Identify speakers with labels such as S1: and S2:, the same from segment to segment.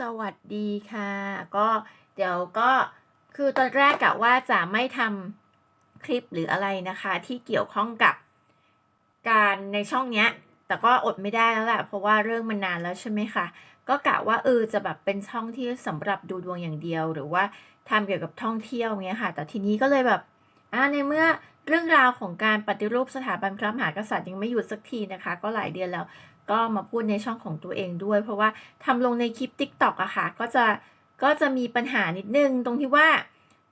S1: สวัสดีค่ะ ก็เดี๋ยวก็คือตอนแรกกะว่าจะไม่ทำคลิปหรืออะไรนะคะ ที่เกี่ยวข้องกับการในช่องเนี้ย แต่ก็อดไม่ได้แล้วแหละเพราะว่าเรื่องมันนานแล้วใช่ไหมคะก็กะว่าเออจะแบบเป็นช่องที่สำหรับดูดวงอย่างเดียว หรือว่าทำเกี่ยวกับท่องเที่ยวเงี้ยค่ะ แต่ทีนี้ก็เลยแบบอ่าในเมื่อเรื่องราวของการปฏิรูปสถาบันพระมหากษัตริย์ยังไม่หยุดสักทีนะคะ ก็หลายเดือนแล้ว ก็มาพูดในช่องของตัวเองด้วย เพราะว่าทำลงในคลิป TikTok อะค่ะ ก็จะก็จะมีปัญหานิดนึง ตรงที่ว่า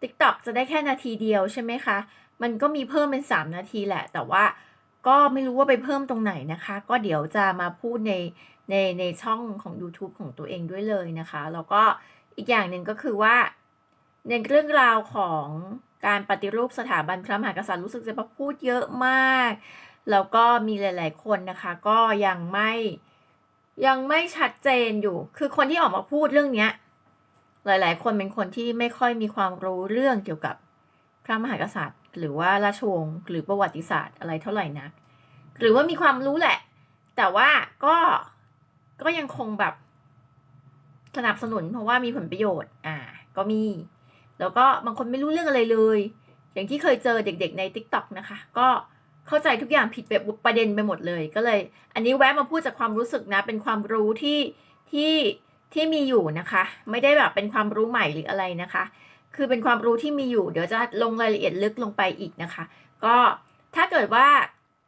S1: TikTok จะได้แค่นาทีเดียวใช่ไหมคะ มันก็มีเพิ่มเป็น 3 นาทีแหละ แต่ว่าก็ไม่รู้ว่าไปเพิ่มตรงไหนนะคะ ก็เดี๋ยวจะมาพูดในในในช่องของ YouTube ของตัวเองด้วยเลยนะคะ แล้วก็อีกอย่างหนึ่งก็คือว่า ในเรื่องราวของการปฏิรูปสถาบันพระมหากษัตริย์รู้สึกจะมาพูดเยอะมาก แล้วก็มีหลาย ๆ คนนะคะ ก็ยังไม่ยังไม่ชัดเจนอยู่ คือคนที่ออกมาพูดเรื่องเนี้ย หลาย ๆ คนเป็นคนที่ไม่ค่อยมีความรู้เรื่องเกี่ยวกับพระมหากษัตริย์ หรือว่าราชวงศ์หรือประวัติศาสตร์อะไรเท่าไหร่นัก หรือว่ามีความรู้แหละ แต่ว่าก็ก็ยังคงแบบสนับสนุนเพราะว่ามีผลประโยชน์ อ่า ก็มี แล้วก็บางคนไม่รู้เรื่องอะไรเลย อย่างที่เคยเจอเด็ก ๆ ใน t ิ k t o k นะคะ ก็ เข้าใจทุกอย่างผิดแบบประเด็นไปหมดเลย ก็เลย อันนี้แวะมาพูดจากความรู้สึกนะ เป็นความรู้ที่ที่ที่มีอยู่นะคะ ไม่ได้แบบเป็นความรู้ใหม่หรืออะไรนะคะ คือเป็นความรู้ที่มีอยู่ เดี๋ยวจะลงรายละเอียดลึกลงไปอีกนะคะ ก็ถ้าเกิดว่า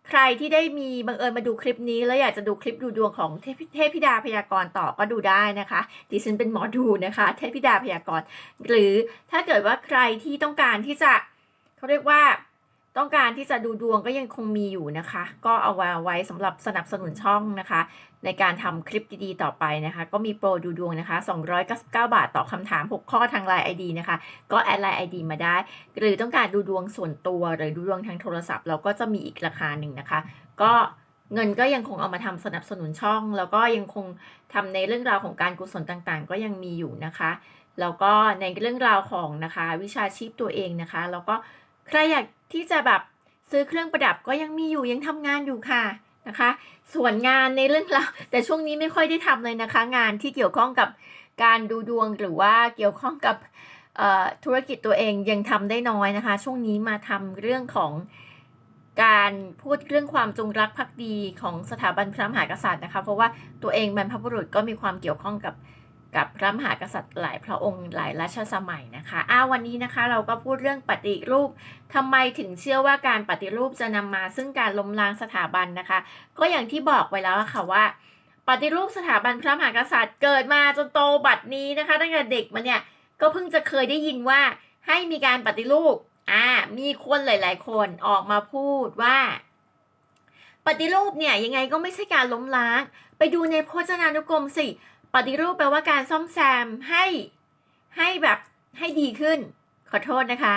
S1: ใครที่ได้มีบังเอิญมาดูคลิปนี้แล้วอยากจะดูคลิปดูดวงของเทพเทพธิดาพยากรณ์ต่อก็ดูได้นะคะ ดิฉันเป็นหมอดูนะคะ เทพธิดาพยากรณ์ หรือถ้าเกิดว่าใครที่ต้องการที่จะเขาเรียกว่า ต้องการที่จะดูดวงก็ยังคงมีอยู่นะคะ ก็เอาไว้ไว้สำหรับสนับสนุนช่องนะคะ ในการทำคลิปดีๆต่อไปนะคะ ก็มีโปรดูดวงนะคะ 299 บาทต่อคำถาม 6 ข้อทางไลน์ ID นะคะ ก็แอดไลน์ ID มาได้ หรือต้องการดูดวงส่วนตัว หรือดูดวงทางโทรศัพท์ เราก็จะมีอีกราคาหนึ่งนะคะ ก็เงินก็ยังคงเอามาทำสนับสนุนช่อง แล้วก็ยังคงทำในเรื่องราวของการกุศลต่างๆ ก็ยังมีอยู่นะคะ แล้วก็ในเรื่องราวของนะคะ วิชาชีพตัวเองนะคะ แล้วก็ ใครอยากที่จะแบบซื้อเครื่องประดับก็ยังมีอยู่ยังทำงานอยู่ค่ะนะคะ ส่วนงานในเรื่องราวแต่ช่วงนี้ไม่ค่อยได้ทำเลยนะคะ งานที่เกี่ยวข้องกับการดูดวงหรือว่าเกี่ยวข้องกับธุรกิจตัวเองยังทำได้น้อยนะคะ ช่วงนี้มาทำเรื่องของการพูดเรื่องความจงรักภักดีของสถาบันพระมหากษัตริย์นะคะ เพราะว่าตัวเองบรรพบุรุษก็มีความเกี่ยวข้องกับ กับพระมหากษัตริย์หลายพระองค์หลายรัชสมัยนะคะอ้าวันนี้นะคะเราก็พูดเรื่องปฏิรูปทำไมถึงเชื่อว่าการปฏิรูปจะนำมาซึ่งการล้มล้างสถาบันนะคะ ก็อย่างที่บอกไว้แล้วค่ะว่า ปฏิรูปสถาบันพระมหากษัตริย์เกิดมาจนโตบัดนี้นะคะ ตั้งแต่เด็กมาเนี่ยก็เพิ่งจะเคยได้ยินว่าให้มีการปฏิรูปอ่ามีคนหลาย ๆ คนออกมาพูดว่า ปฏิรูปเนี่ยยังไงก็ไม่ใช่การล้มล้าง ไปดูในพจนานุกรมสิ ปฏิรูปแปลว่าการซ่อมแซมให้ให้แบบให้ดีขึ้น ขอโทษนะคะ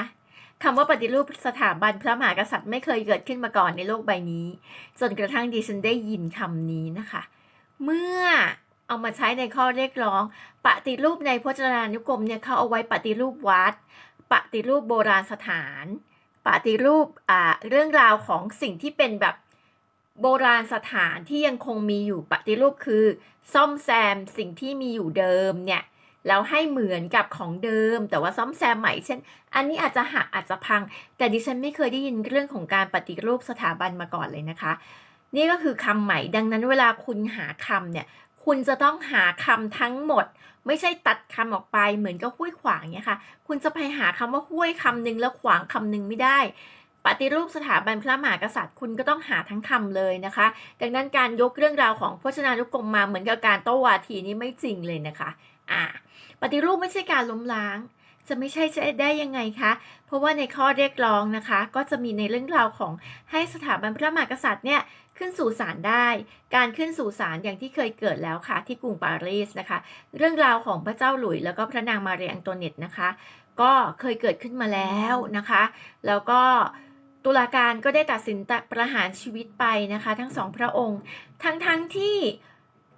S1: คำว่าปฏิรูปสถาบันพระมหากษัตริย์ไม่เคยเกิดขึ้นมาก่อนในโลกใบนี้ จนกระทั่งดิฉันได้ยินคำนี้นะคะ เมื่อเอามาใช้ในข้อเรียกร้อง ปฏิรูปในพจนานุกรมเนี่ยเขาเอาไว้ปฏิรูปวัด ปฏิรูปโบราณสถาน ปฏิรูปอ่าเรื่องราวของสิ่งที่เป็นแบบ โบราณสถานที่ยังคงมีอยู่ปฏิรูปคือ ซ่อมแซมสิ่งที่มีอยู่เดิมเนี่ยแล้วให้เหมือนกับของเดิม แต่ว่าซ่อมแซมใหม่เช่น อันนี้อาจจะหักอาจจะพัง แต่ดิฉันไม่เคยได้ยินเรื่องของการปฏิรูปสถาบันมาก่อนเลยนะคะ นี่ก็คือคำใหม่ดังนั้นเวลาคุณหาคำเนี่ยคุณจะต้องหาคำทั้งหมด ไม่ใช่ตัดคำออกไปเหมือนกับห้วยขวางเนี่ยค่ะ คุณจะไปหาคำว่าห้วยคำหนึ่งแล้วขวางคำหนึ่งไม่ได้ ปฏิรูปสถาบันพระมหากษัตริย์คุณก็ต้องหาทั้งคำเลยนะคะ ดังนั้นการยกเรื่องราวของพจนานุกรมมาเหมือนกับการโต้วาทีนี้ไม่จริงเลยนะคะอ่าปฏิรูปไม่ใช่การล้มล้าง จะไม่ใช่จะได้ยังไงคะ เพราะว่าในข้อเรียกร้องนะคะ ก็จะมีในเรื่องราวของให้สถาบันพระมหากษัตริย์เนี่ยขึ้นสู่ศาลได้ การขึ้นสู่ศาลอย่างที่เคยเกิดแล้วค่ะ ที่กรุงปารีสนะคะ เรื่องราวของพระเจ้าหลุยแล้วก็พระนางมาเรียอังโตเนตนะคะ ก็เคยเกิดขึ้นมาแล้วนะคะ แล้วก็ ตุลาการก็ได้ตัดสินประหารชีวิตไปนะคะ ทั้งสองพระองค์ ทั้งทั้งที่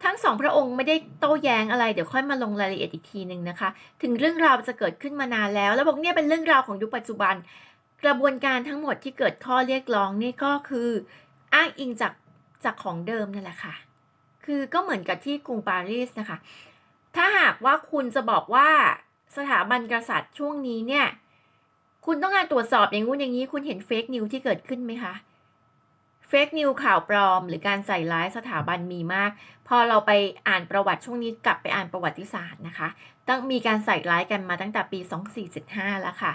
S1: ทั้งสองพระองค์ไม่ได้โต้แย้งอะไรเดี๋ยวค่อยมาลงรายละเอียดอีกทีหนึ่งนะคะ ถึงเรื่องราวจะเกิดขึ้นมานานแล้ว แล้วบอกเนี่ยเป็นเรื่องราวของยุคปัจจุบัน กระบวนการทั้งหมดที่เกิดข้อเรียกร้องนี่ก็คืออ้างอิงจากจากของเดิมนั่นแหละค่ะ คือก็เหมือนกับที่กรุงปารีสนะคะ ถ้าหากว่าคุณจะบอกว่าสถาบันกษัตริย์ช่วงนี้เนี่ย คุณต้องการตรวจสอบอย่างงู้นอย่างนี้ คุณเห็นเฟกนิวที่เกิดขึ้นไหมคะเฟกนิวข่าวปลอม หรือการใส่ร้ายสถาบันมีมาก พอเราไปอ่านประวัติช่วงนี้กลับไปอ่านประวัติศาสตร์นะคะ ต้องมีการใส่ร้ายกันมาตั้งแต่ปี 2475 แล้วค่ะ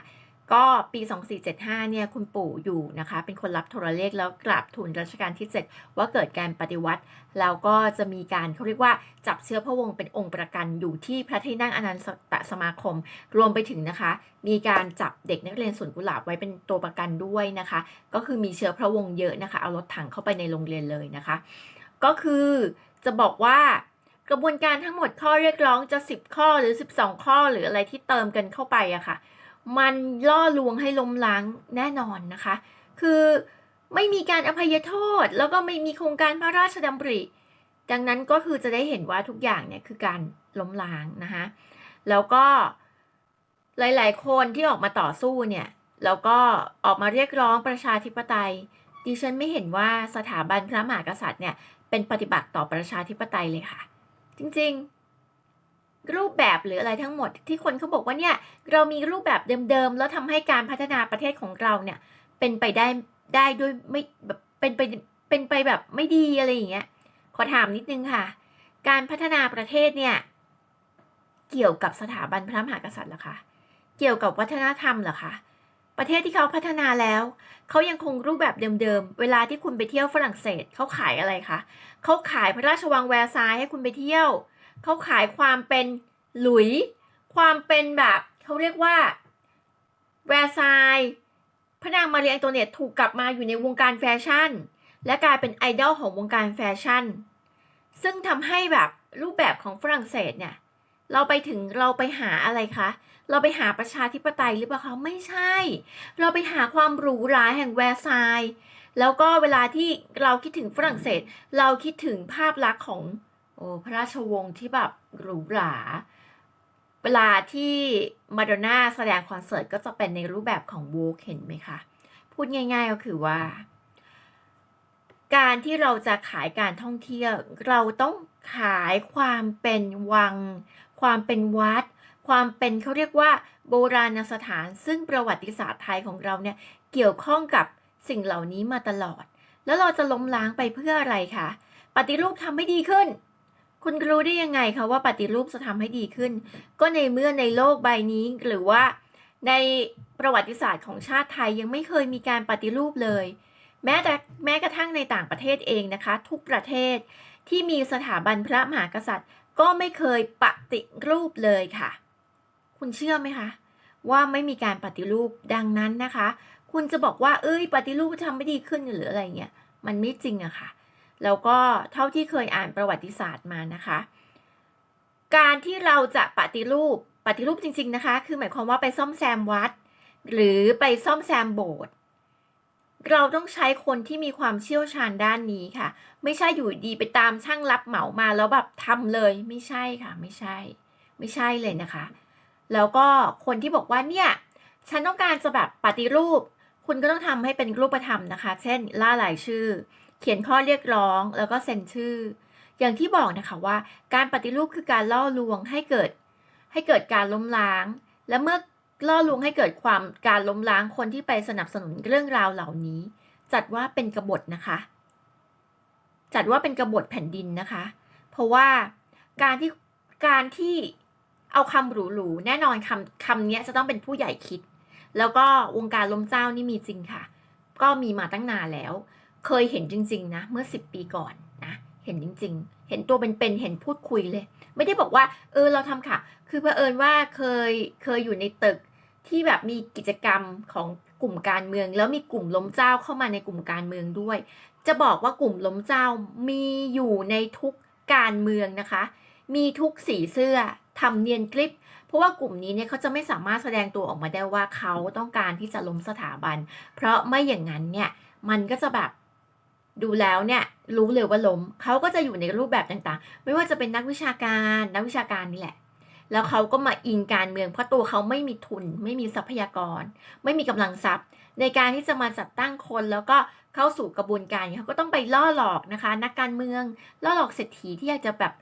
S1: ก็ปี 2475 เนี่ยคุณปู่อยู่นะคะ เป็นคนรับโทรเลขแล้วกราบทูลรัชกาลที่ 7 ว่าเกิดการปฏิวัติ แล้วก็จะมีการเขาเรียกว่าจับเชื้อพระวงศ์เป็นองค์ประกันอยู่ที่พระที่นั่งอนันตสมาคม รวมไปถึงนะคะ มีการจับเด็กนักเรียนสวนกุหลาบไว้เป็นตัวประกันด้วยนะคะ ก็คือมีเชื้อพระวงศ์เยอะนะคะ เอารถถังเข้าไปในโรงเรียนเลยนะคะ ก็คือจะบอกว่ากระบวนการทั้งหมดข้อเรียกร้องจะ 10 ข้อหรือ 12 ข้อหรืออะไรที่เติมกันเข้าไปอะค่ะ มันล่อลวงให้ล้มล้างแน่นอนนะคะ คือไม่มีการอภัยโทษ แล้วก็ไม่มีโครงการพระราชดำริ ดังนั้นก็คือจะได้เห็นว่าทุกอย่างเนี่ยคือการล้มล้างนะคะแล้วก็หลาย ๆ คนที่ออกมาต่อสู้เนี่ยแล้วก็ออกมาเรียกร้องประชาธิปไตย ดิฉันไม่เห็นว่าสถาบันพระมหากษัตริย์เนี่ยเป็นปฏิบัติต่อประชาธิปไตยเลยค่ะ จริง ๆ รูปแบบหรืออะไรทั้งหมด ที่คนเขาบอกว่าเนี่ยเรามีรูปแบบเดิมๆแล้วทำให้การพัฒนาประเทศของเราเนี่ย เป็นไปได้ได้ด้วยไม่แบบเป็นไปเป็นไปแบบไม่ดีอะไรอย่างเงี้ยขอถามนิดนึงค่ะ การพัฒนาประเทศเนี่ย เกี่ยวกับสถาบันพระมหากษัตริย์หรอคะเกี่ยวกับวัฒนธรรมหรอคะประเทศที่เขาพัฒนาแล้วเขายังคงรูปแบบเดิมๆ เวลาที่คุณไปเที่ยวฝรั่งเศสเขาขายอะไรคะเขาขายพระราชวังแวร์ซายให้คุณไปเที่ยว เขาขายความเป็นหลุย ความเป็นแบบเขาเรียกว่าแวร์ซายน์พระนางมารีแองโตเนตถูกกลับมาอยู่ในวงการแฟชั่น และกลายเป็นไอดอลของวงการแฟชั่น ซึ่งทำให้แบบรูปแบบของฝรั่งเศสเนี่ย เราไปถึงเราไปหาอะไรคะ เราไปหาประชาธิปไตยหรือเปล่าคะไม่ใช่ เราไปหาความหรูหราแห่งแวร์ซายน์แล้วก็เวลาที่เราคิดถึงฝรั่งเศส เราคิดถึงภาพลักษณ์ของ พระราชวงศ์ที่แบบหรูหรา เวลาที่มาดอนน่าแสดงคอนเสิร์ตก็จะเป็นในรูปแบบของโวกเห็นไหมคะ พูดง่ายๆก็คือว่า การที่เราจะขายการท่องเที่ยว เราต้องขายความเป็นวัง ความเป็นวัด ความเป็นเขาเรียกว่า โบราณสถาน ซึ่งประวัติศาสตร์ไทยของเราเนี่ยเกี่ยวข้องกับสิ่งเหล่านี้มาตลอด แล้วเราจะล้มล้างไปเพื่ออะไรคะ ปฏิรูปทำให้ดีขึ้น คุณรู้ได้ยังไงคะว่าปฏิรูปจะทำให้ดีขึ้น ก็ในเมื่อในโลกใบนี้หรือว่าในประวัติศาสตร์ของชาติไทยยังไม่เคยมีการปฏิรูปเลย แม้แต่แม้กระทั่งในต่างประเทศเองนะคะ ทุกประเทศที่มีสถาบันพระมหากษัตริย์ ก็ไม่เคยปฏิรูปเลยค่ะ คุณเชื่อไหมคะ ว่าไม่มีการปฏิรูปดังนั้นนะคะ คุณจะบอกว่าเอ้ยปฏิรูปทำไม่ดีขึ้นหรืออะไรเงี้ยมันไม่จริงอะค่ะ แล้วก็เท่าที่เคยอ่านประวัติศาสตร์มานะคะ การที่เราจะปฏิรูปปฏิรูปจริง ๆนะคะ คือหมายความว่าไปซ่อมแซมวัด หรือไปซ่อมแซมโบสถ์เราต้องใช้คนที่มีความเชี่ยวชาญด้านนี้ค่ะ ไม่ใช่อยู่ดีไปตามช่างรับเหมามาแล้วแบบทำเลยไม่ใช่ค่ะ ไม่ใช่ ไม่ใช่เลยนะคะ แล้วก็คนที่บอกว่าเนี่ย ฉันต้องการจะแบบปฏิรูป คุณก็ต้องทำให้เป็นรูปธรรมนะคะ เช่น ล่ารายชื่อ เขียนข้อเรียกร้องแล้วก็เซ็นชื่อ อย่างที่บอกนะคะว่า การปฏิรูปคือการล่อลวงให้เกิด ให้เกิดการล้มล้าง และเมื่อล่อลวงให้เกิดความการล้มล้างคนที่ไปสนับสนุนเรื่องราวเหล่านี้ จัดว่าเป็นกบฏนะคะ จัดว่าเป็นกบฏแผ่นดินนะคะ เพราะว่าการที่การที่เอาคำหรูๆแน่นอนคำคำนี้จะต้องเป็นผู้ใหญ่คิด แล้วก็วงการล้มเจ้านี่มีจริงค่ะ ก็มีมาตั้งนานแล้ว เคยเห็นจริง ๆ นะ เมื่อสิบปีก่อนนะ เห็นจริง ๆ เห็นตัวเป็นๆเห็นพูดคุยเลย ไม่ได้บอกว่า เออเราทำค่ะ คือเผอิญว่าเคยเคยอยู่ในตึกที่แบบมีกิจกรรมของกลุ่มการเมือง แล้วมีกลุ่มล้มเจ้าเข้ามาในกลุ่มการเมืองด้วย จะบอกว่ากลุ่มล้มเจ้ามีอยู่ในทุกการเมืองนะคะ มีทุกสีเสื้อทำเนียนคลิป เพราะว่ากลุ่มนี้เนี่ยเขาจะไม่สามารถแสดงตัวออกมาได้ว่าเขาต้องการที่จะล้มสถาบัน เพราะไม่อย่างนั้นเนี่ยมันก็จะแบบ ดูแล้วเนี่ยรู้เลยว่าล้มเขาก็จะอยู่ในรูปแบบต่างๆ ไม่ว่าจะเป็นนักวิชาการนักวิชาการนี่แหละ แล้วเขาก็มาอิงการเมือง เพราะตัวเขาไม่มีทุน ไม่มีทรัพยากร ไม่มีกำลังทรัพย์ ในการที่จะมาจัดตั้งคนแล้วก็เข้าสู่กระบวนการเขาก็ต้องไปล่อหลอกนะคะ นักการเมืองล่อหลอกเศรษฐีที่อยากจะแบบ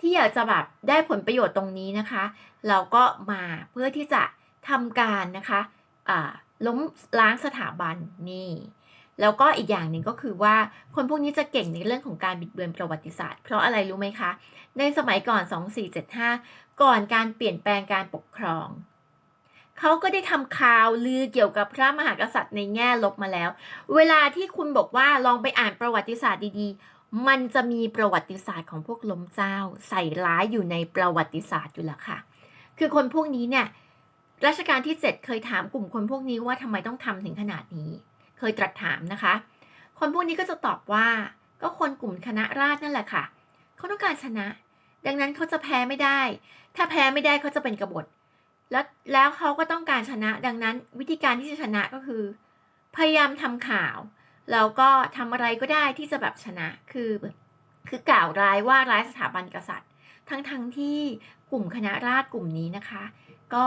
S1: ที่อยากจะแบบได้ผลประโยชน์ตรงนี้นะคะ เราก็มาเพื่อที่จะทำการนะคะอ่าล้มล้างสถาบันนี่ แล้วก็อีกอย่างหนึ่งก็คือว่าคนพวกนี้จะเก่งในเรื่องของการบิดเบือนประวัติศาสตร์ เพราะอะไรรู้ไหมคะ ในสมัยก่อน 2475 ก่อนการเปลี่ยนแปลงการปกครอง เขาก็ได้ทำข่าวลือเกี่ยวกับพระมหากษัตริย์ในแง่ลบมาแล้ว เวลาที่คุณบอกว่าลองไปอ่านประวัติศาสตร์ดีๆ มันจะมีประวัติศาสตร์ของพวกล้มเจ้า ใส่ร้ายอยู่ในประวัติศาสตร์อยู่แล้วค่ะ คือคนพวกนี้เนี่ยรัชกาลที่ 7 เคยถามกลุ่มคนพวกนี้ว่าทำไมต้องทำถึงขนาดนี้ เคยตรัสถามนะคะ คนพวกนี้ก็จะตอบว่า ก็คนกลุ่มคณะราษฎรนั่นแหละค่ะ เขาต้องการชนะ ดังนั้นเขาจะแพ้ไม่ได้ ถ้าแพ้ไม่ได้เขาจะเป็นกบฏ แล้วแล้วเขาก็ต้องการชนะ ดังนั้นวิธีการที่จะชนะก็คือ พยายามทำข่าว แล้วก็ทำอะไรก็ได้ที่จะแบบชนะ คือ คือกล่าวร้ายว่าร้ายสถาบันกษัตริย์ ทั้งทั้งที่กลุ่มคณะราษฎรกลุ่มนี้นะคะ ก็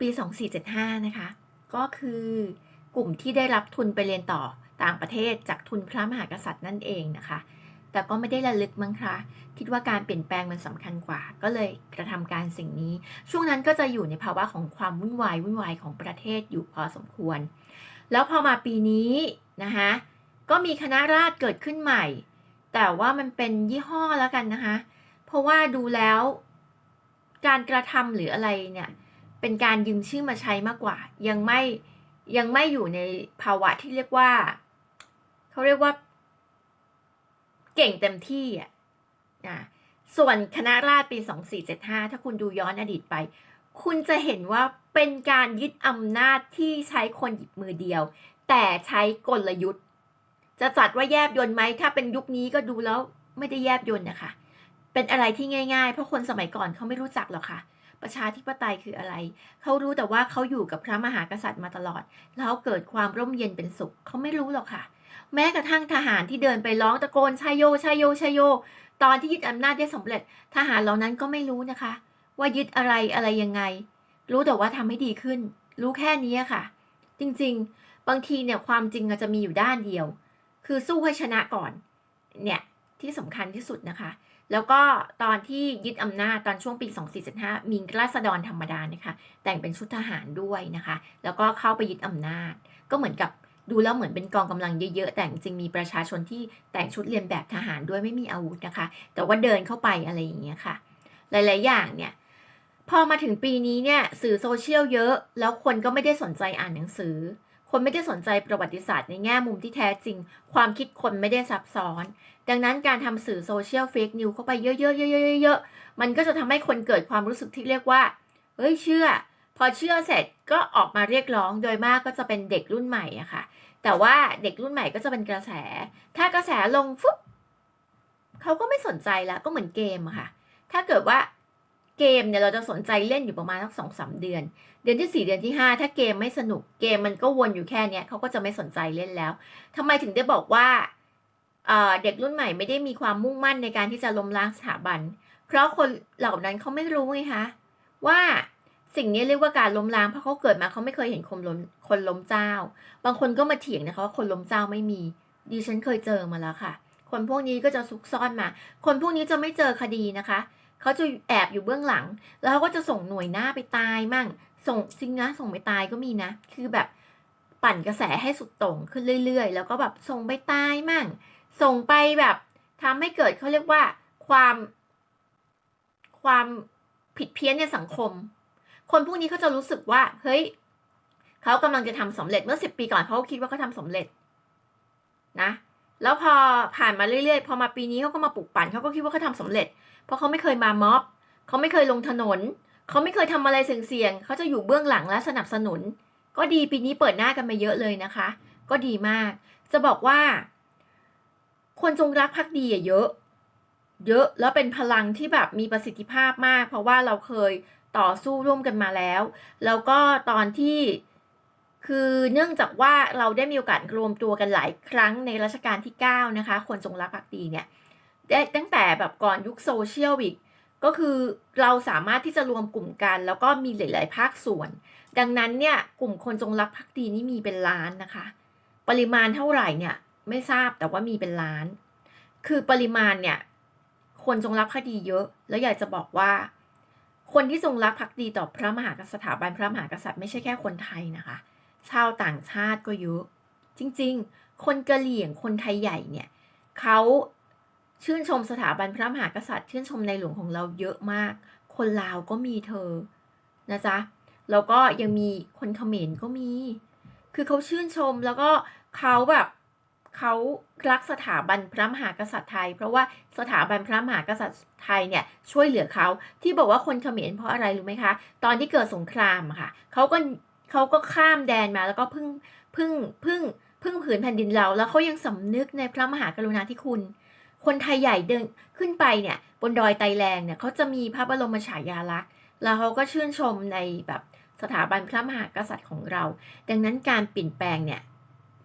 S1: ปี 2475 นะคะ ก็คือกลุ่มที่ได้รับทุนไปเรียนต่อต่างประเทศจากทุนพระมหากษัตริย์นั่นเองนะคะ แต่ก็ไม่ได้ระลึกมั้งคะคิดว่าการเปลี่ยนแปลงมันสำคัญกว่า ก็เลยกระทำการสิ่งนี้ ช่วงนั้นก็จะอยู่ในภาวะของความวุ่นวายวุ่นวายของประเทศอยู่พอสมควร แล้วพอมาปีนี้นะคะก็มีคณะราษฎรเกิดขึ้นใหม่ แต่ว่ามันเป็นยี่ห้อแล้วกันนะคะ เพราะว่าดูแล้ว การกระทำหรืออะไรเนี่ย เป็นการยืมชื่อมาใช้มากกว่า ยังไม่ยังไม่อยู่ในภาวะที่เรียกว่า เขาเรียกว่า เก่งเต็มที่อะนะส่วนคณะราษฎรปี 2475 ถ้าคุณดูย้อนอดีตไป คุณจะเห็นว่าเป็นการยึดอำนาจที่ใช้คนหยิบมือเดียว แต่ใช้กลยุทธ์ จะจัดว่าแยบยนต์ไหม ถ้าเป็นยุคนี้ก็ดูแล้วไม่ได้แยบยนต์นะคะ เป็นอะไรที่ง่ายๆ เพราะคนสมัยก่อนเขาไม่รู้จักหรอกค่ะ ประชาธิปไตยคืออะไร เขารู้แต่ว่าเขาอยู่กับพระมหากษัตริย์มาตลอด แล้วเกิดความร่มเย็นเป็นสุข เขาไม่รู้หรอกค่ะ แม้กระทั่งทหารที่เดินไปร้องตะโกนชายโยชายโยชายโย ตอนที่ยึดอำนาจได้สำเร็จ ทหารเหล่านั้นก็ไม่รู้นะคะ ว่ายึดอะไรอะไรยังไง รู้แต่ว่าทำให้ดีขึ้น รู้แค่นี้ค่ะ จริงๆ บางทีเนี่ยความจริงอาจจะมีอยู่ด้านเดียว คือสู้ให้ชนะก่อน เนี่ยที่สำคัญที่สุดนะคะ แล้วก็ตอนที่ยึดอำนาจตอนช่วงปี 2475 มีราษฎรธรรมดานะคะ แต่งเป็นชุดทหารด้วยนะคะ แล้วก็เข้าไปยึดอำนาจ ก็เหมือนกับดูแล้วเหมือนเป็นกองกำลังเยอะๆ แต่จริงมีประชาชนที่แต่งชุดเรียนแบบทหารด้วยไม่มีอาวุธนะคะ แต่ว่าเดินเข้าไปอะไรอย่างเงี้ยค่ะ หลายๆ อย่างเนี่ย พอมาถึงปีนี้เนี่ยสื่อโซเชียลเยอะ แล้วคนก็ไม่ได้สนใจอ่านหนังสือ คนไม่ได้สนใจประวัติศาสตร์ในแง่มุมที่แท้จริง ความคิดคนไม่ได้ซับซ้อน ดังนั้นการทำสื่อโซเชียลเฟกนิวเข้าไปเยอะๆๆๆๆมันก็จะทำให้คนเกิดความรู้สึกที่เรียกว่า เฮ้ยเชื่อ พอเชื่อเสร็จก็ออกมาเรียกร้องโดยมากก็จะเป็นเด็กรุ่นใหม่อะค่ะ แต่ว่าเด็กรุ่นใหม่ก็จะเป็นกระแส ถ้ากระแสลงฟุ๊บเขาก็ไม่สนใจแล้วก็เหมือนเกมอะค่ะ ถ้าเกิดว่า เกมเนี่ยเราจะสนใจเล่นอยู่ประมาณสักสองสามเดือน เดือนที่สี่เดือนที่ห้าถ้าเกมไม่สนุกเกมมันก็วนอยู่แค่เนี้ยเขาก็จะไม่สนใจเล่นแล้วทำไมถึงได้บอกว่าเด็กรุ่นใหม่ไม่ได้มีความมุ่งมั่นในการที่จะล้มล้างสถาบัน เพราะคนเหล่านั้นเขาไม่รู้ไงคะว่าสิ่งนี้เรียกว่าการล้มล้างเพราะเขาเกิดมาเขาไม่เคยเห็นคนล้มคนล้มเจ้า บางคนก็มาเถียงนะคะว่าคนล้มเจ้าไม่มีดิฉันเคยเจอมาแล้วค่ะ คนพวกนี้ก็จะซุกซ่อนมา คนพวกนี้จะไม่เจอคดีนะคะ เขาจะแอบอยู่เบื้องหลัง แล้วเขาก็จะส่งหน่วยหน้าไปตายมั่ง ส่งจริงนะส่งไปตายก็มีนะ คือแบบปั่นกระแสให้สุดโต่งขึ้นเรื่อย ๆ แล้วก็แบบส่งไปตายมั่ง ส่งไปแบบทำให้เกิดเขาเรียกว่าความความผิดเพี้ยนในสังคม คนพวกนี้เขาจะรู้สึกว่า เฮ้ยเขากำลังจะทำสำเร็จเมื่อสิบปีก่อนเขาคิดว่าเขาทำสำเร็จนะ แล้วพอผ่านมาเรื่อยๆ พอมาปีนี้เขาก็มาปลุกปั่นเขาก็คิดว่าเขาทำสำเร็จ เพราะเขาไม่เคยมาม็อบเขาไม่เคยลงถนน เขาไม่เคยทำอะไรเสี่ยงๆเขาจะอยู่เบื้องหลังและสนับสนุน ก็ดีปีนี้เปิดหน้ากันมาเยอะเลยนะคะ ก็ดีมาก จะบอกว่า คนจงรักภักดีเยอะ เยอะแล้วเป็นพลังที่แบบมีประสิทธิภาพมาก เพราะว่าเราเคยต่อสู้ร่วมกันมาแล้ว แล้วก็ตอนที่ คือเนื่องจากว่าเราได้มีโอกาสรวมตัวกันหลายครั้งในรัชกาลที่ 9 นะคะ คนจงรักภักดีเนี่ยได้ตั้งแต่แบบก่อนยุคโซเชียลอีก ก็คือเราสามารถที่จะรวมกลุ่มกัน แล้วก็มีหลาย ๆ ภาคส่วน ดังนั้นเนี่ยกลุ่มคนจงรักภักดีนี่มีเป็นล้านนะคะ ปริมาณเท่าไหร่เนี่ยไม่ทราบแต่ว่ามีเป็นล้าน คือปริมาณเนี่ยคนจงรักภักดีเยอะ แล้วอยากจะบอกว่า คนที่จงรักภักดีต่อพระมหากษัตริย์สถาบันพระมหากษัตริย์ไม่ใช่แค่คนไทยนะคะ ชาวต่างชาติก็เยอะจริง ๆ คนกะเหรี่ยงคนไทยใหญ่เนี่ยเขาชื่นชมสถาบันพระมหากษัตริย์ ชื่นชมในหลวงของเราเยอะมาก คนลาวก็มีเธอนะจ๊ะแล้วก็ยังมีคนเขมรก็มี คือเขาชื่นชมแล้วก็เขาแบบเขารักสถาบันพระมหากษัตริย์ไทย เพราะว่าสถาบันพระมหากษัตริย์ไทยเนี่ยช่วยเหลือเขาที่บอกว่าคนเขมรเพราะอะไรรู้ไหมคะ ตอนที่เกิดสงครามค่ะเขาก็ เขาก็ข้ามแดนมาแล้วก็พึ่งพึ่งพึ่งพึ่งผืนแผ่นดินเรา แล้วเขายังสำนึกในพระมหากรุณาธิคุณ คนไทยใหญ่เดินขึ้นไปเนี่ย บนดอยไตแรงเนี่ยเขาจะมีพระบรมฉายาลักษณ์ แล้วเขาก็ชื่นชมในแบบสถาบันพระมหากษัตริย์ของเรา ดังนั้นการเปลี่ยนแปลงเนี่ย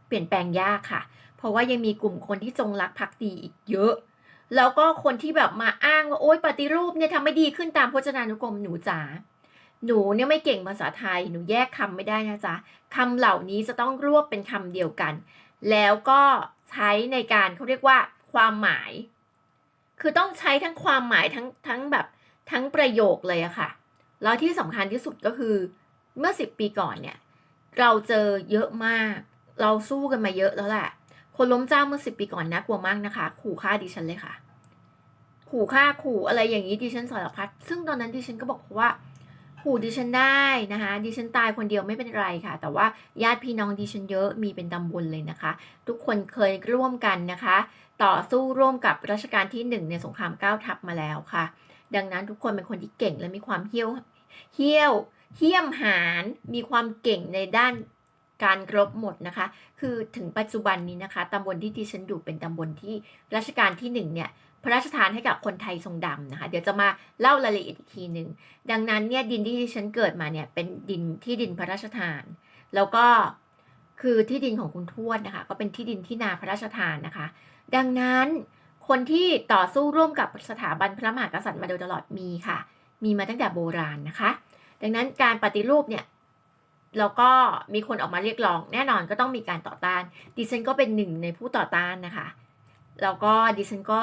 S1: เปลี่ยนแปลงยากค่ะ เพราะว่ายังมีกลุ่มคนที่จงรักภักดีอีกเยอะ แล้วก็คนที่แบบมาอ้างว่าโอ๊ยปฏิรูปเนี่ยทำไม่ดีขึ้นตามพจนานุกรมหนูจ๋า หนูเนี่ยไม่เก่งภาษาไทย หนูแยกคำไม่ได้นะจ๊ะคำเหล่านี้จะต้องรวบเป็นคำเดียวกัน แล้วก็ใช้ในการเขาเรียกว่า ความหมาย คือต้องใช้ทั้งความหมายทั้งทั้งแบบทั้งประโยคเลยอะค่ะ แล้วที่สำคัญที่สุดก็คือ เมื่อสิบปีก่อนเนี่ย เราเจอเยอะมาก เราสู้กันมาเยอะแล้วแหละ คนล้มเจ้าเมื่อสิบปีก่อนน่ากลัวมากนะคะ ขู่ฆ่าดิฉันเลยค่ะ ขู่ฆ่าขู่อะไรอย่างนี้ดิฉันสารพัด ซึ่งตอนนั้นดิฉันก็บอกว่า ขู่ดิฉันได้นะคะ ดิฉันตายคนเดียวไม่เป็นไรค่ะ แต่ว่าญาติพี่น้องดิฉันเยอะมีเป็นตำบลเลยนะคะ ทุกคนเคยร่วมกันนะคะ ต่อสู้ร่วมกับรัชกาลที่หนึ่งในสงครามเก้าทัพมาแล้วค่ะ ดังนั้นทุกคนเป็นคนที่เก่งและมีความเหี้ยวเหี้ยวเหี้ยมหานมีความเก่งในด้านการรบหมดนะคะ คือถึงปัจจุบันนี้นะคะตำบลที่ดิฉันอยู่เป็นตำบลที่รัชกาลที่หนึ่งเนี่ย พระราชทานให้กับคนไทยทรงดำนะคะ เดี๋ยวจะมาเล่ารายละเอียดอีกทีหนึ่ง ดังนั้นเนี่ยดินที่ฉันเกิดมาเนี่ยเป็นดินที่ดินพระราชทาน แล้วก็คือที่ดินของคุณทวดนะคะ ก็เป็นที่ดินที่นาพระราชทานนะคะ ดังนั้นคนที่ต่อสู้ร่วมกับสถาบันพระมหากษัตริย์มาโดยตลอดมีค่ะ มีมาตั้งแต่โบราณนะคะ ดังนั้นการปฏิรูปเนี่ยแล้วก็มีคนออกมาเรียกร้อง แน่นอนก็ต้องมีการต่อต้านดิฉันก็เป็นหนึ่งในผู้ต่อต้านนะคะ แล้วก็ดิฉันก็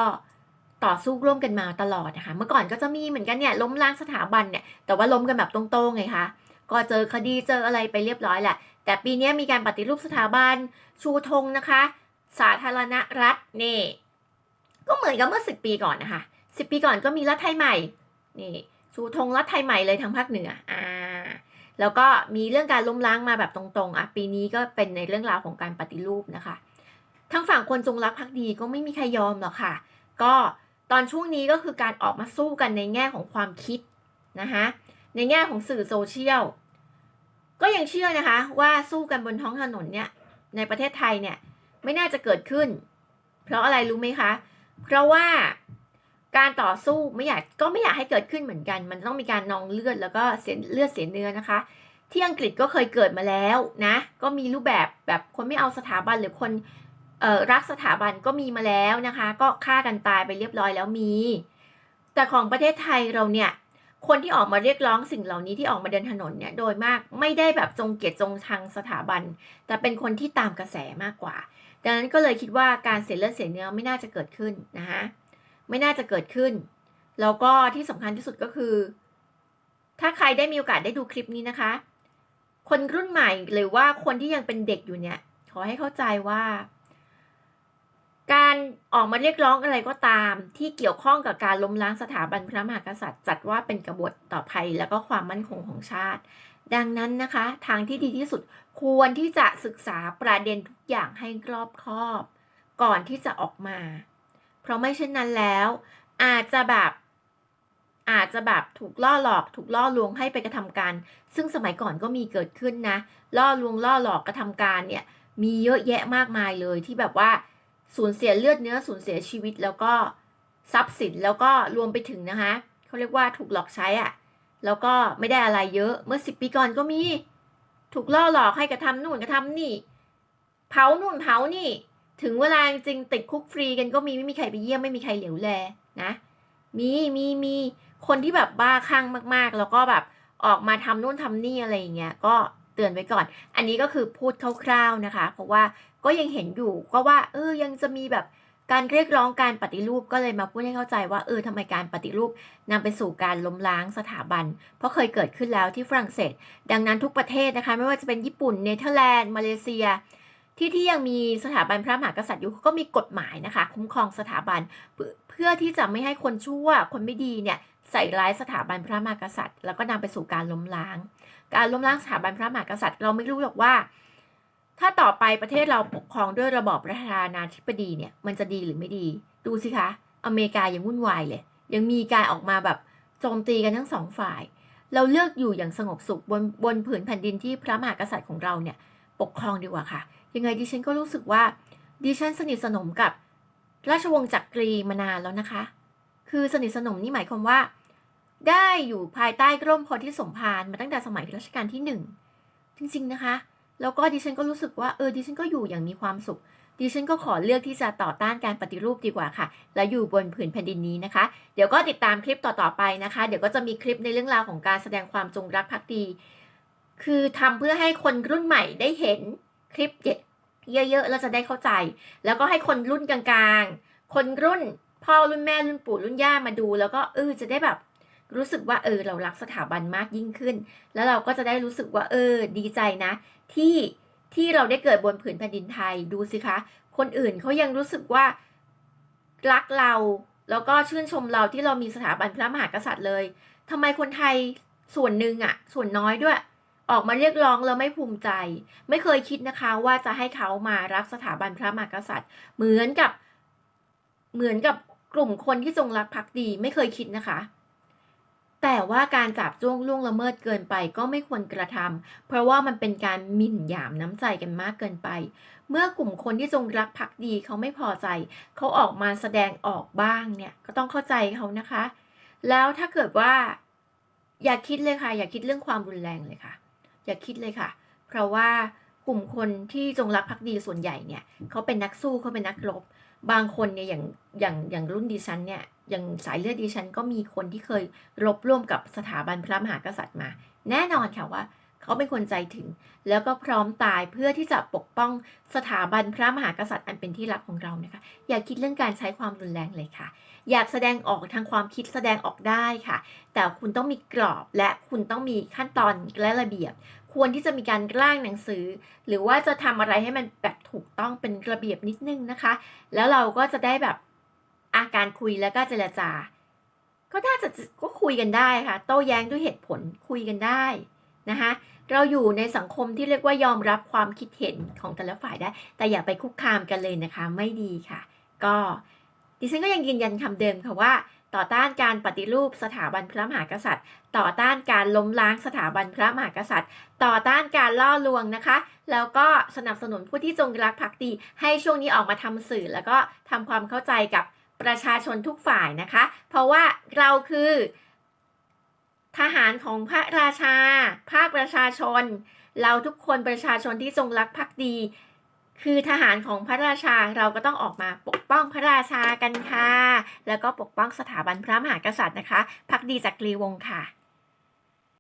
S1: ต่อสู้ร่วมกันมาตลอดนะคะ เมื่อก่อนก็จะมีเหมือนกันเนี่ยล้มล้างสถาบันเนี่ย แต่ว่าล้มกันแบบตรงๆไงคะ ก็เจอคดีเจออะไรไปเรียบร้อยแหละ แต่ปีนี้มีการปฏิรูปสถาบัน ชูธงนะคะ สาธารณรัฐนี่ ก็เหมือนกับเมื่อสิบปีก่อนนะคะสิบปีก่อนก็มีรัฐไทยใหม่ นี่ ชูธงรัฐไทยใหม่เลยทางภาคเหนือ อ่า แล้วก็มีเรื่องการล้มล้างมาแบบตรงๆ อะ ปีนี้ก็เป็นในเรื่องราวของการปฏิรูปนะคะ ทางฝั่งคนจงรักภักดีก็ไม่มีใครยอมหรอกค่ะ ก็ ตอนช่วงนี้ก็คือการออกมาสู้กันในแง่ของความคิดนะคะในแง่ของสื่อโซเชียลก็ยังเชื่อนะคะว่าสู้กันบนท้องถนนเนี่ยในประเทศไทยเนี่ยไม่น่าจะเกิดขึ้น เพราะอะไรรู้ไหมคะ เพราะว่าการต่อสู้ไม่อยากก็ไม่อยากให้เกิดขึ้นเหมือนกัน มันต้องมีการนองเลือดแล้วก็เสียเลือดเสียเนื้อนะคะ ที่อังกฤษก็เคยเกิดมาแล้วนะ ก็มีรูปแบบแบบคนไม่เอาสถาบันหรือคน รักสถาบันก็มีมาแล้วนะคะ ก็ฆ่ากันตายไปเรียบร้อยแล้วมี แต่ของประเทศไทยเราเนี่ยคนที่ออกมาเรียกร้องสิ่งเหล่านี้ที่ออกมาเดินถนนเนี่ยโดยมากไม่ได้แบบจงเกียรติจงชังสถาบัน แต่เป็นคนที่ตามกระแสมากกว่า ดังนั้นก็เลยคิดว่าการเสียเลือดเสียเนื้อไม่น่าจะเกิดขึ้นนะคะไม่น่าจะเกิดขึ้น แล้วก็ที่สำคัญที่สุดก็คือ ถ้าใครได้มีโอกาสได้ดูคลิปนี้นะคะ คนรุ่นใหม่หรือว่าคนที่ยังเป็นเด็กอยู่เนี่ย ขอให้เข้าใจว่า การออกมาเรียกร้องอะไรก็ตาม ที่เกี่ยวข้องกับการล้มล้างสถาบันพระมหากษัตริย์ จัดว่าเป็นกบฏต่อภัยแล้วก็ความมั่นคงของชาติ ดังนั้นนะคะ ทางที่ดีที่สุดควรที่จะศึกษาประเด็นทุกอย่างให้รอบคอบ ก่อนที่จะออกมา เพราะไม่เช่นนั้นแล้ว อาจจะแบบอาจจะแบบถูกล่อหลอก ถูกล่อลวงให้ไปกระทำการ ซึ่งสมัยก่อนก็มีเกิดขึ้นนะ ล่อลวงล่อหลอกกระทำการเนี่ยมีเยอะแยะมากมายเลยที่แบบว่า สูญเสียเลือดเนื้อสูญเสียชีวิตแล้วก็ทรัพย์สินแล้วก็รวมไปถึงนะคะเขาเรียกว่าถูกหลอกใช้อะ่ะแล้วก็ไม่ได้อะไรเยอะเมื่อสิบปีก่อนก็มี ถูกล่อหลอกให้กระทำนู่นกระทำนี่ เผานู่นเผานี่ ถึงเวลาจริงติดคุกฟรีกันก็มีไม่มีใครไปเยี่ยมไม่มีใครเหลียวแลนะมีมีมีคนที่แบบบ้าคลั่งมากๆ แล้วก็แบบออกมาทำนู่นทำนี่อะไรอย่างเงี้ยก็ ตือนไว้ก่อน อันนี้ก็คือพูดคร่าวๆนะคะ เพราะว่าก็ยังเห็นอยู่ก็ว่า เออยังจะมีแบบการเรียกร้องการปฏิรูปก็เลยมาพูดให้เข้าใจว่าเออทำไมการปฏิรูปนำไปสู่การล้มล้างสถาบัน เพราะเคยเกิดขึ้นแล้วที่ฝรั่งเศส ดังนั้นทุกประเทศนะคะ ไม่ว่าจะเป็นญี่ปุ่นเนเธอร์แลนด์มาเลเซีย ที่ที่ยังมีสถาบันพระมหากษัตริย์อยู่ก็มีกฎหมายนะคะ คุ้มครองสถาบัน เพื่อเพื่อที่จะไม่ให้คนชั่วคนไม่ดีเนี่ยใส่ร้ายสถาบันพระมหากษัตริย์ แล้วก็นำไปสู่การล้มล้าง การล้มล้างสถาบันพระมหากษัตริย์ เราไม่รู้หรอกว่า ถ้าต่อไปประเทศเราปกครองด้วยระบอบประธานาธิบดีเนี่ย มันจะดีหรือไม่ดี ดูสิคะ อเมริกายังวุ่นวายเลย ยังมีการออกมาแบบโจมตีกันทั้งสองฝ่าย เราเลือกอยู่อย่างสงบสุขบนบนผืนแผ่นดินที่พระมหากษัตริย์ของเราเนี่ย ปกครองดีกว่าค่ะ ยังไงดิฉันก็รู้สึกว่าดิฉันสนิทสนมกับราชวงศ์จักรีมานานแล้วนะคะ คือสนิทสนมนี่หมายความว่า ได้อยู่ภายใต้ร่มโพธิสมภารมาตั้งแต่สมัยรัชกาลที่หนึ่งจริง ๆ นะคะ แล้วก็ดิฉันก็รู้สึกว่าเออดิฉันก็อยู่อย่างมีความสุข ดิฉันก็ขอเลือกที่จะต่อต้านการปฏิรูปดีกว่าค่ะ และอยู่บนผืนแผ่นดินนี้นะคะ เดี๋ยวก็ติดตามคลิปต่อๆไปนะคะ เดี๋ยวก็จะมีคลิปในเรื่องราวของการแสดงความจงรักภักดี คือทำเพื่อให้คนรุ่นใหม่ได้เห็นคลิปเยอะๆแล้วจะได้เข้าใจ แล้วก็ให้คนรุ่นกลางๆ คนรุ่นพ่อรุ่นแม่รุ่นปู่รุ่นย่ามาดู แล้วก็เออจะได้แบบ รู้สึกว่าเออเรารักสถาบันมากยิ่งขึ้น แล้วเราก็จะได้รู้สึกว่าเออดีใจนะ ที่ที่เราได้เกิดบนผืนแผ่นดินไทยดูสิคะ คนอื่นเขายังรู้สึกว่ารักเราแล้วก็ชื่นชมเราที่เรามีสถาบันพระมหากษัตริย์เลยทำไมคนไทยส่วนหนึ่งอะส่วนน้อยด้วย ออกมาเรียกร้องแล้วไม่ภูมิใจ ไม่เคยคิดนะคะว่าจะให้เขามารักสถาบันพระมหากษัตริย์ เหมือนกับเหมือนกับกลุ่มคนที่จงรักภักดีไม่เคยคิดนะคะ แต่ว่าการจับจ้วงล่วงละเมิดเกินไปก็ไม่ควรกระทำเพราะว่ามันเป็นการหมิ่นหยามน้ำใจกันมากเกินไป เมื่อกลุ่มคนที่จงรักภักดีเขาไม่พอใจ เขาออกมาแสดงออกบ้างเนี่ยก็ต้องเข้าใจเขานะคะ แล้วถ้าเกิดว่า อย่าคิดเลยค่ะ อย่าคิดเรื่องความรุนแรงเลยค่ะ อย่าคิดเลยค่ะ เพราะว่ากลุ่มคนที่จงรักภักดีส่วนใหญ่เนี่ยเขาเป็นนักสู้เขาเป็นนักรบบางคนเนี่ยอย่างอย่างอย่างรุ่นดิฉันเนี่ย อย่างสายเลือดดิฉันก็มีคนที่เคยรบร่วมกับสถาบันพระมหากษัตริย์มา แน่นอนค่ะว่า เขาเป็นคนใจถึง แล้วก็พร้อมตายเพื่อที่จะปกป้องสถาบันพระมหากษัตริย์อันเป็นที่รักของเรานะคะ อย่าคิดเรื่องการใช้ความรุนแรงเลยค่ะ อยากแสดงออกทางความคิดแสดงออกได้ค่ะ แต่คุณต้องมีกรอบและคุณต้องมีขั้นตอนและระเบียบควรที่จะมีการร่างหนังสือ หรือว่าจะทำอะไรให้มันแบบถูกต้องเป็นระเบียบนิดนึงนะคะ แล้วเราก็จะได้แบบ อาการคุยแล้วก็เจรจาก็น่าจะก็คุยกันได้ค่ะ โต้แย้งด้วยเหตุผลคุยกันได้นะคะเราอยู่ในสังคมที่เรียกว่ายอมรับความคิดเห็นของแต่ละฝ่ายได้ แต่อย่าไปคุกคามกันเลยนะคะ ไม่ดีค่ะ ก็ดิฉันก็ยังยืนยันคำเดิมค่ะว่า ต่อต้านการปฏิรูปสถาบันพระมหากษัตริย์ ต่อต้านการล้มล้างสถาบันพระมหากษัตริย์ ต่อต้านการล่อลวงนะคะ แล้วก็สนับสนุนผู้ที่จงรักภักดี ให้ช่วงนี้ออกมาทำสื่อ แล้วก็ทำความเข้าใจกับ ประชาชนทุกฝ่ายนะคะ เพราะว่าเราคือ ทหารของพระราชา ภาคประชาชน เราทุกคนประชาชนที่จงรักภักดี คือทหารของพระราชาเราก็ต้องออกมาปกป้องพระราชากันค่ะ แล้วก็ปกป้องสถาบันพระมหากษัตริย์นะคะ พักดีจากกรีวงศ์ค่ะ